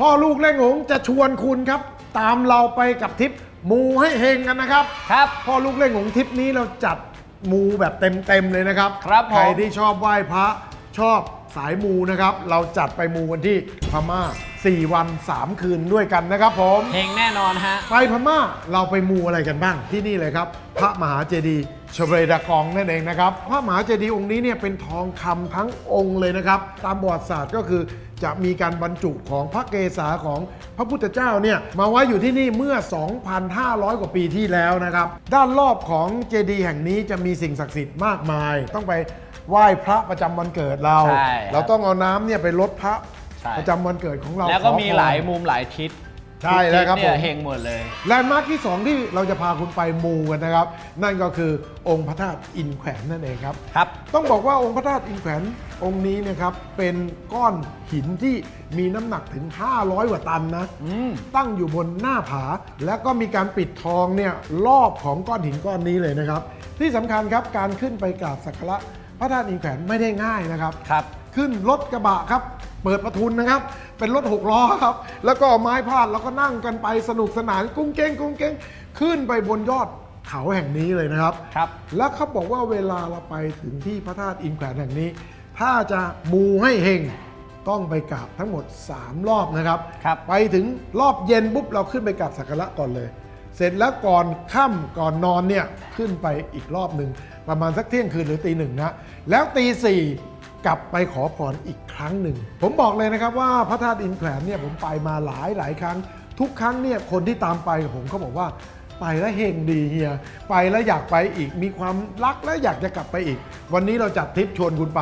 พ่อลูกเล่งหงจะชวนคุณครับ ตามเราไปกับทริปมูให้เฮงกันนะครับ ครับ พ่อลูกเล่งหงทริปนี้เราจัดมูแบบเต็มๆเลยนะครับ ครับผม ใครที่ชอบไหว้พระชอบสายมูนะครับ เราจัดไปมูกันที่พม่า 4 วัน 3 คืนด้วยกันนะครับผมเฮงแน่นอนฮะ ไปพม่าเราไปมูอะไรกันบ้างที่นี่เลยครับ พระมหาเจดีย์ชเวดากองนั่นเองนะครับ พระมหาเจดีย์องค์นี้เนี่ยเป็นทองคำทั้งองค์เลยนะครับ ตามประวัติศาสตร์ก็คือจะมีการบรรจุของพระเกศาของพระพุทธเจ้าเนี่ยมาไว้อยู่ที่นี่เมื่อ 2,500 กว่าปีที่แล้วนะครับ ด้านรอบของเจดีย์แห่งนี้จะมีสิ่งศักดิ์สิทธิ์มากมาย ต้องไปไหว้พระประจำวันเกิดเราใช่ครับเราต้องเอาน้ำเนี่ยไปลดพระ ใช่ ประจำวันเกิดของเราแล้วก็ขอมีพร หลายมุมหลายทิศใช่แล้วครับทุกทิศเนี่ยผม เฮงหมดเลย แลนด์มาร์คที่ 2 ที่เราจะพาคุณไปมูกันนะครับ นั่นก็คือองค์พระธาตุอินแขวนนั่นเองครับ ครับ ต้องบอกว่าองค์พระธาตุอินแขวนองค์นี้เนะครับเป็นก้อนหินที่มีน้ำหนักถึง 500กว่าตันนะ อืม ตั้งอยู่บนหน้าผา แล้วก็มีการปิดทองเนี่ยรอบของก้อนหินก้อนนี้เลยนะครับ ที่สำคัญครับการขึ้นไปกราบสักการะพระธาตุอินแขวนไม่ได้ง่ายนะครับ ครับ ขึ้นรถกระบะครับเปิดประทุนนะครับ เป็นรถหกล้อครับ แล้วก็เอาไม้พาดแล้วก็นั่งกันไปสนุกสนานกุ้งเก้งกุ้งเก้งขึ้นไปบนยอดเขาแห่งนี้เลยนะครับ ครับ แล้วเขาบอกว่าเวลาเราไปถึงที่พระธาตุอินแขวนแห่งนี้ ถ้าจะมูให้เฮงต้องไปกราบทั้งหมด 3 รอบนะครับครับ ไปถึงรอบเย็นปุ๊บเราขึ้นไปกราบสักการะก่อนเลย เสร็จแล้วก่อนค่ำก่อนนอนเนี่ยขึ้นไปอีกรอบหนึ่งประมาณสักเที่ยงคืนหรือตีหนึ่งนะแล้วตีสี่ กลับไปขอพรอีกครั้งหนึ่ง ผมบอกเลยนะครับว่าพระธาตุอินแขวนเนี่ยผมไปมาหลายหลายครั้ง ทุกครั้งเนี่ยคนที่ตามไปผมเขาบอกว่าไปแล้วเฮงดีเฮีย ไปแล้วอยากไปอีกมีความรักและอยากจะกลับไปอีก วันนี้เราจัดทริปชวนคุณไป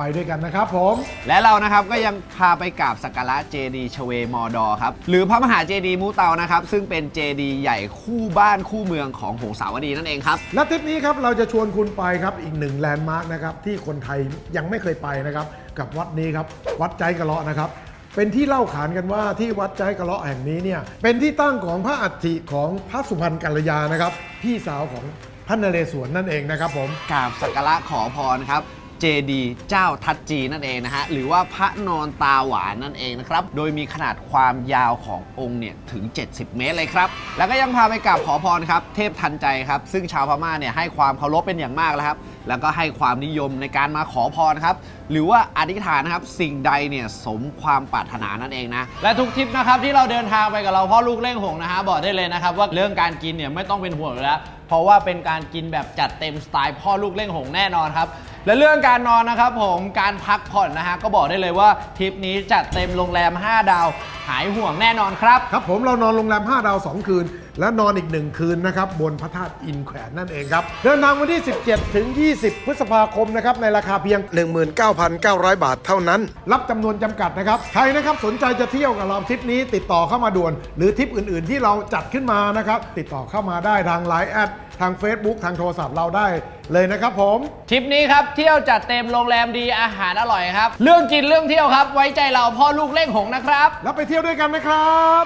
ไปด้วยกันนะครับผม และเรานะครับก็ยังพาไปกราบสักการะเจดีย์ชเวมอดอครับ หรือพระมหาเจดีย์มูเตานะครับ ซึ่งเป็นเจดีย์ใหญ่คู่บ้านคู่เมืองของหงสาวดีนั่นเองครับ และทริปนี้ครับเราจะชวนคุณไปครับอีกหนึ่งแลนด์มาร์กนะครับที่คนไทยยังไม่เคยไปนะครับกับวัดนี้ครับวัดใจกระเลาะนะครับเป็นที่เล่าขานกันว่าที่วัดใจกระเลาะแห่งนี้เนี่ยเป็นที่ตั้งของพระอัฐิของพระสุพรรณกัลยานะครับ พี่สาวของพระนเรศวรนั่นเองนะครับผมกราบสักการะขอพรครับ เจดีเจ้าทัดจีนั่นเองนะฮะหรือว่าพระนอนตาหวานนั่นเองนะครับโดยมีขนาดความยาวขององค์เนี่ยถึง 70 เมตรเลยครับ แล้วก็ยังพาไปกราบขอพรครับเทพทันใจครับซึ่งชาวพม่าเนี่ยให้ความเคารพเป็นอย่างมากแล้วครับแล้วก็ให้ความนิยมในการมาขอพรครับหรือว่าอธิษฐานนะครับสิ่งใดเนี่ยสมความปรารถนานั่นเองนะและทุกทริปนะครับที่เราเดินทางไปกับเราพ่อลูกเล่งหงนะฮะบอกได้เลยนะครับว่าเรื่องการกินเนี่ยไม่ต้องเป็นห่วงแล้ว เพราะว่าเป็นการกินแบบจัดเต็มสไตล์พ่อลูกเล่งหงแน่นอนครับ และเรื่องการนอนนะครับผมการพักผ่อนนะฮะก็บอกได้เลยว่าทริปนี้จัดเต็มโรงแรม 5 ดาว หายห่วงแน่นอนครับ ครับผมเรานอนโรงแรม 5 ดาว 2 คืน และนอนอีก 1 คืนนะครับ บนพระธาตุอินแขวนนั่นเองครับ เดินทางวันที่ 17 ถึง 20 พฤษภาคมนะครับ ในราคาเพียง 19,900 บาทเท่านั้น รับจำนวนจำกัดนะครับ ใครนะครับสนใจจะเที่ยวกับเราทริปนี้ติดต่อเข้ามาด่วน หรือทริปอื่น ๆ ที่เราจัดขึ้นมานะครับติดต่อเข้ามาได้ทาง Line แอดทาง Facebook ทางโทรศัพท์เราได้เลยนะครับผม ทริปนี้ครับ เที่ยวจัดเต็มโรงแรมดีอาหารอร่อยครับ เรื่องกินเรื่องเที่ยวครับ ไว้ใจเราพ่อลูกเล่งหงนะครับ แล้วไปเที่ยวด้วยกันนะครับ